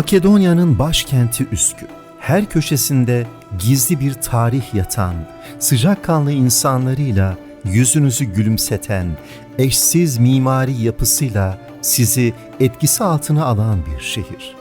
Makedonya'nın başkenti Üsküp. Her köşesinde gizli bir tarih yatan, sıcakkanlı insanlarıyla yüzünüzü gülümseten, eşsiz mimari yapısıyla sizi etkisi altına alan bir şehir.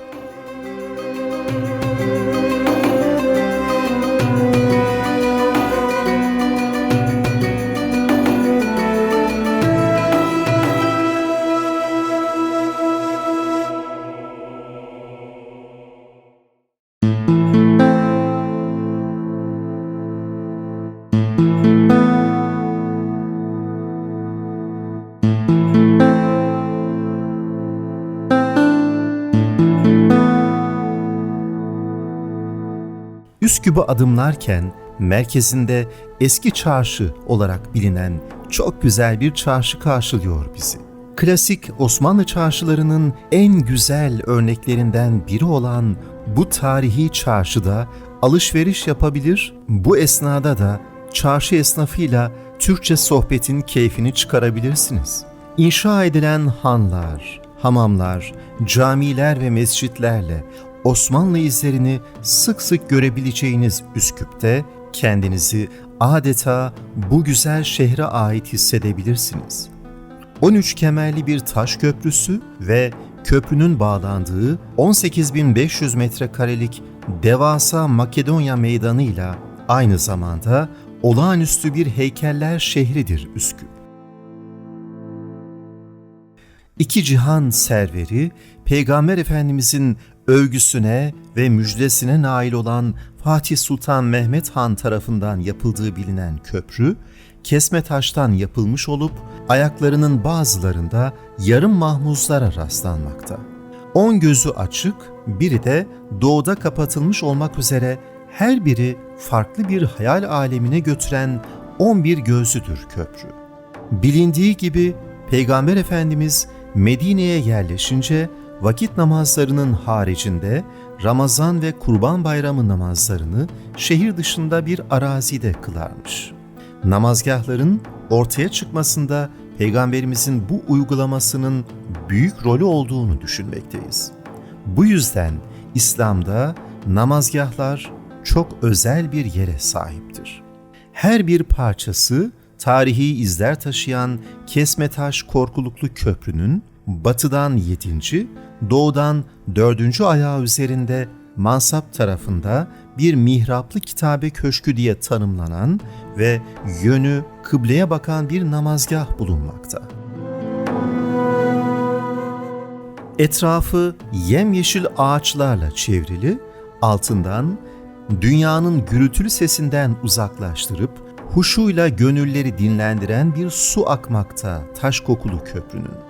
Üsküp'ü adımlarken merkezinde eski çarşı olarak bilinen çok güzel bir çarşı karşılıyor bizi. Klasik Osmanlı çarşılarının en güzel örneklerinden biri olan bu tarihi çarşıda alışveriş yapabilir, bu esnada da çarşı esnafıyla Türkçe sohbetin keyfini çıkarabilirsiniz. İnşa edilen hanlar, hamamlar, camiler ve mescitlerle Osmanlı izlerini sık sık görebileceğiniz Üsküp'te kendinizi adeta bu güzel şehre ait hissedebilirsiniz. 13 kemerli bir taş köprüsü ve köprünün bağlandığı 18.500 metrekarelik devasa Makedonya meydanıyla aynı zamanda olağanüstü bir heykeller şehridir Üsküp. İki cihan serveri, Peygamber Efendimizin övgüsüne ve müjdesine nail olan Fatih Sultan Mehmet Han tarafından yapıldığı bilinen köprü, kesme taştan yapılmış olup ayaklarının bazılarında yarım mahmuzlara rastlanmakta. On gözü açık, biri de doğuda kapatılmış olmak üzere her biri farklı bir hayal alemine götüren 11 gözlüdür köprü. Bilindiği gibi Peygamber Efendimiz Medine'ye yerleşince vakit namazlarının haricinde Ramazan ve Kurban Bayramı namazlarını şehir dışında bir arazide kılarmış. Namazgahların ortaya çıkmasında Peygamberimizin bu uygulamasının büyük rolü olduğunu düşünmekteyiz. Bu yüzden İslam'da namazgahlar çok özel bir yere sahiptir. Her bir parçası tarihi izler taşıyan Kesmetaş Korkuluklu Köprü'nün batıdan 7. doğudan 4. ayağı üzerinde mansap tarafında bir mihraplı kitabe köşkü diye tanımlanan ve yönü kıbleye bakan bir namazgah bulunmakta. Etrafı yemyeşil ağaçlarla çevrili, altından dünyanın gürültülü sesinden uzaklaştırıp huşuyla gönülleri dinlendiren bir su akmakta taş kokulu köprünün.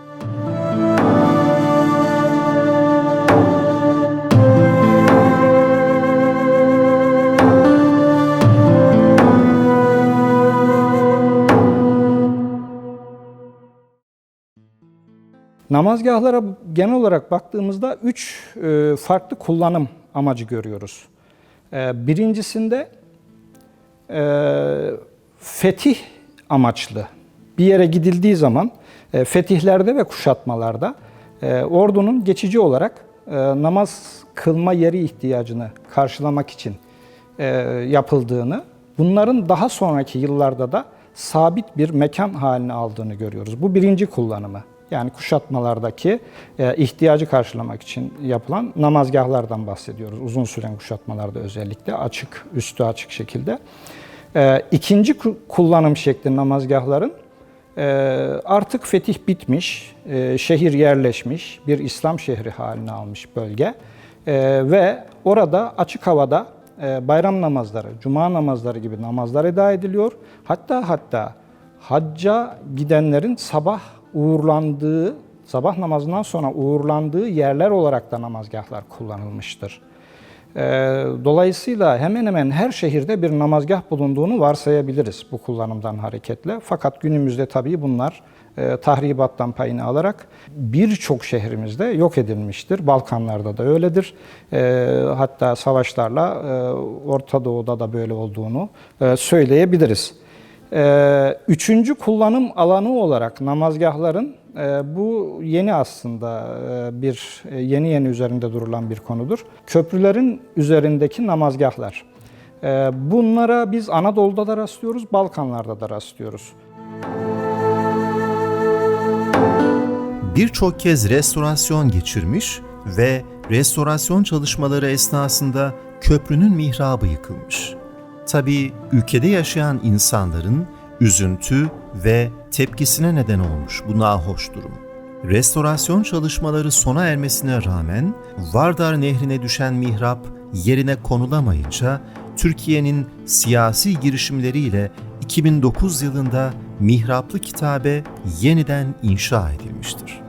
Namazgahlara genel olarak baktığımızda üç e, farklı kullanım amacı görüyoruz. E, birincisinde e, fetih amaçlı bir yere gidildiği zaman fetihlerde ve kuşatmalarda ordunun geçici olarak namaz kılma yeri ihtiyacını karşılamak için yapıldığını, bunların daha sonraki yıllarda da sabit bir mekan haline aldığını görüyoruz. Bu birinci kullanımı. Yani kuşatmalardaki e, ihtiyacı karşılamak için yapılan namazgahlardan bahsediyoruz. Uzun süren kuşatmalarda özellikle açık, üstü açık şekilde. E, ikinci kullanım şekli namazgahların e, artık fetih bitmiş, e, şehir yerleşmiş, bir İslam şehri haline almış bölge ve orada açık havada bayram namazları, cuma namazları gibi namazlar eda ediliyor. Hatta hatta hacca gidenlerin sabah uğurlandığı, sabah namazından sonra uğurlandığı yerler olarak da namazgahlar kullanılmıştır. Ee, dolayısıyla hemen hemen her şehirde bir namazgah bulunduğunu varsayabiliriz bu kullanımdan hareketle. Fakat günümüzde tabii bunlar e, tahribattan payını alarak birçok şehrimizde yok edilmiştir. Balkanlarda da öyledir. E, hatta savaşlarla e, Orta Doğu'da da böyle olduğunu söyleyebiliriz. Ee, üçüncü kullanım alanı olarak namazgahların e, bu yeni aslında e, bir e, yeni yeni üzerinde durulan bir konudur. Köprülerin üzerindeki namazgahlar. Bunlara biz Anadolu'da da rastlıyoruz, Balkanlarda da rastlıyoruz. Birçok kez restorasyon geçirmiş ve restorasyon çalışmaları esnasında köprünün mihrabı yıkılmış. Tabii ülkede yaşayan insanların üzüntü ve tepkisine neden olmuş bu nahoş durum. Restorasyon çalışmaları sona ermesine rağmen Vardar Nehri'ne düşen mihrap yerine konulamayınca Türkiye'nin siyasi girişimleriyle 2009 yılında mihraplı kitabe yeniden inşa edilmiştir.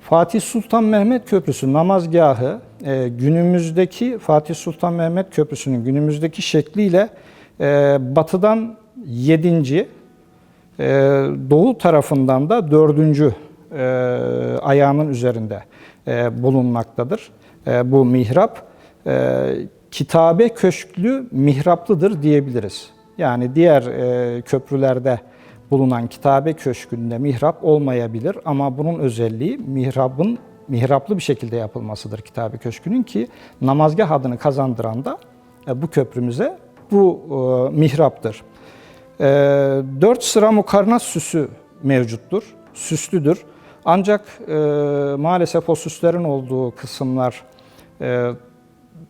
Fatih Sultan Mehmet Köprüsü namazgahı e, günümüzdeki Fatih Sultan Mehmet Köprüsü'nün günümüzdeki şekliyle e, batıdan 7. E, doğu tarafından da 4. E, ayağının üzerinde e, bulunmaktadır. E, bu mihrap e, kitabe köşklü mihraplıdır diyebiliriz. Yani diğer e, köprülerde bulunan kitabe köşkünde mihrap olmayabilir ama bunun özelliği mihrabın mihraplı bir şekilde yapılmasıdır kitabe köşkünün ki namazgah adını kazandıran da e, bu köprümüze bu e, mihraptır. E, dört sıra mukarnas süsü mevcuttur, süslüdür. Ancak maalesef o süslerin olduğu kısımlar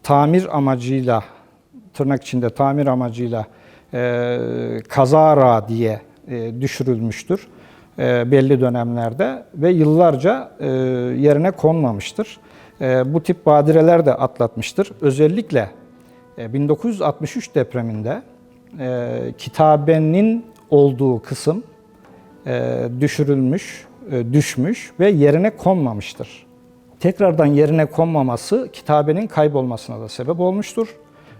tamir amacıyla, tırnak içinde tamir amacıyla kazara diye düşürülmüştür belli dönemlerde ve yıllarca e, yerine konmamıştır. E, bu tip badireler de atlatmıştır. Özellikle e, 1963 depreminde e, kitabenin olduğu kısım e, düşürülmüş, e, düşmüş ve yerine konmamıştır. Tekrardan yerine konmaması kitabenin kaybolmasına da sebep olmuştur.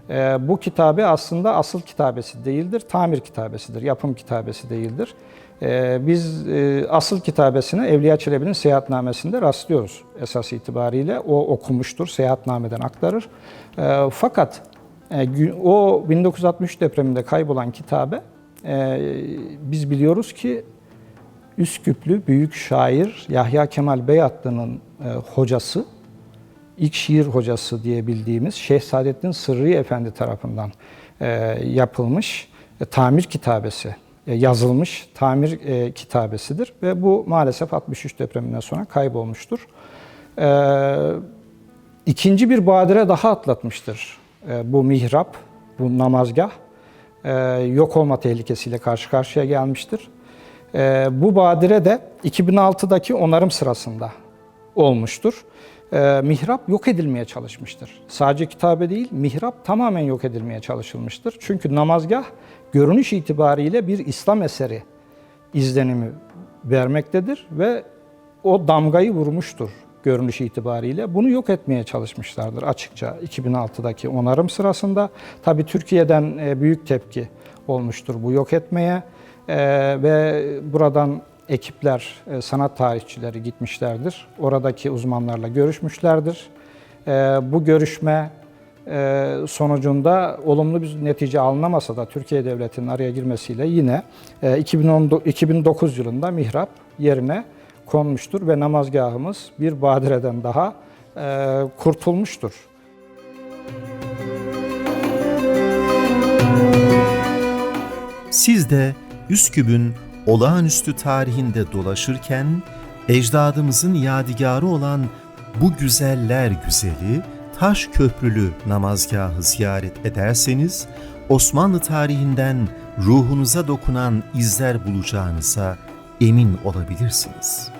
E, bu kitabe aslında asıl kitabesi değildir, tamir kitabesidir, yapım kitabesi değildir. E, biz e, asıl kitabesine Evliya Çelebi'nin seyahatnamesinde rastlıyoruz esas itibariyle. O okumuştur, seyahatnameden aktarır. E, fakat e, o 1963 depreminde kaybolan kitabe e, biz biliyoruz ki Üsküplü büyük şair Yahya Kemal Beyatlı'nın e, hocası, ilk şiir hocası diye bildiğimiz Şeyh Saadettin Sırrı Efendi tarafından yapılmış tamir kitabesi, yazılmış tamir e, kitabesidir ve bu maalesef 63 depreminden sonra kaybolmuştur. E, ikinci bir badire daha atlatmıştır e, bu mihrap, bu namazgah e, yok olma tehlikesiyle karşı karşıya gelmiştir. E, bu badire de 2006'daki onarım sırasında olmuştur. E, mihrap yok edilmeye çalışmıştır. Sadece kitabe değil, mihrap tamamen yok edilmeye çalışılmıştır. Çünkü namazgah görünüş itibariyle bir İslam eseri izlenimi vermektedir ve o damgayı vurmuştur görünüş itibariyle. Bunu yok etmeye çalışmışlardır açıkça 2006'daki onarım sırasında. Tabii Türkiye'den e, büyük tepki olmuştur bu yok etmeye E, ve buradan ekipler, e, sanat tarihçileri gitmişlerdir. Oradaki uzmanlarla görüşmüşlerdir. E, Bu görüşme e, sonucunda olumlu bir netice alınamasa da Türkiye Devleti'nin araya girmesiyle yine e, 2010 2009 yılında mihrap yerine konmuştur ve namazgahımız bir badireden daha kurtulmuştur. Siz de Üsküp'ün olağanüstü tarihinde dolaşırken ecdadımızın yadigarı olan bu güzeller güzeli taş köprülü namazgahı ziyaret ederseniz Osmanlı tarihinden ruhunuza dokunan izler bulacağınıza emin olabilirsiniz.''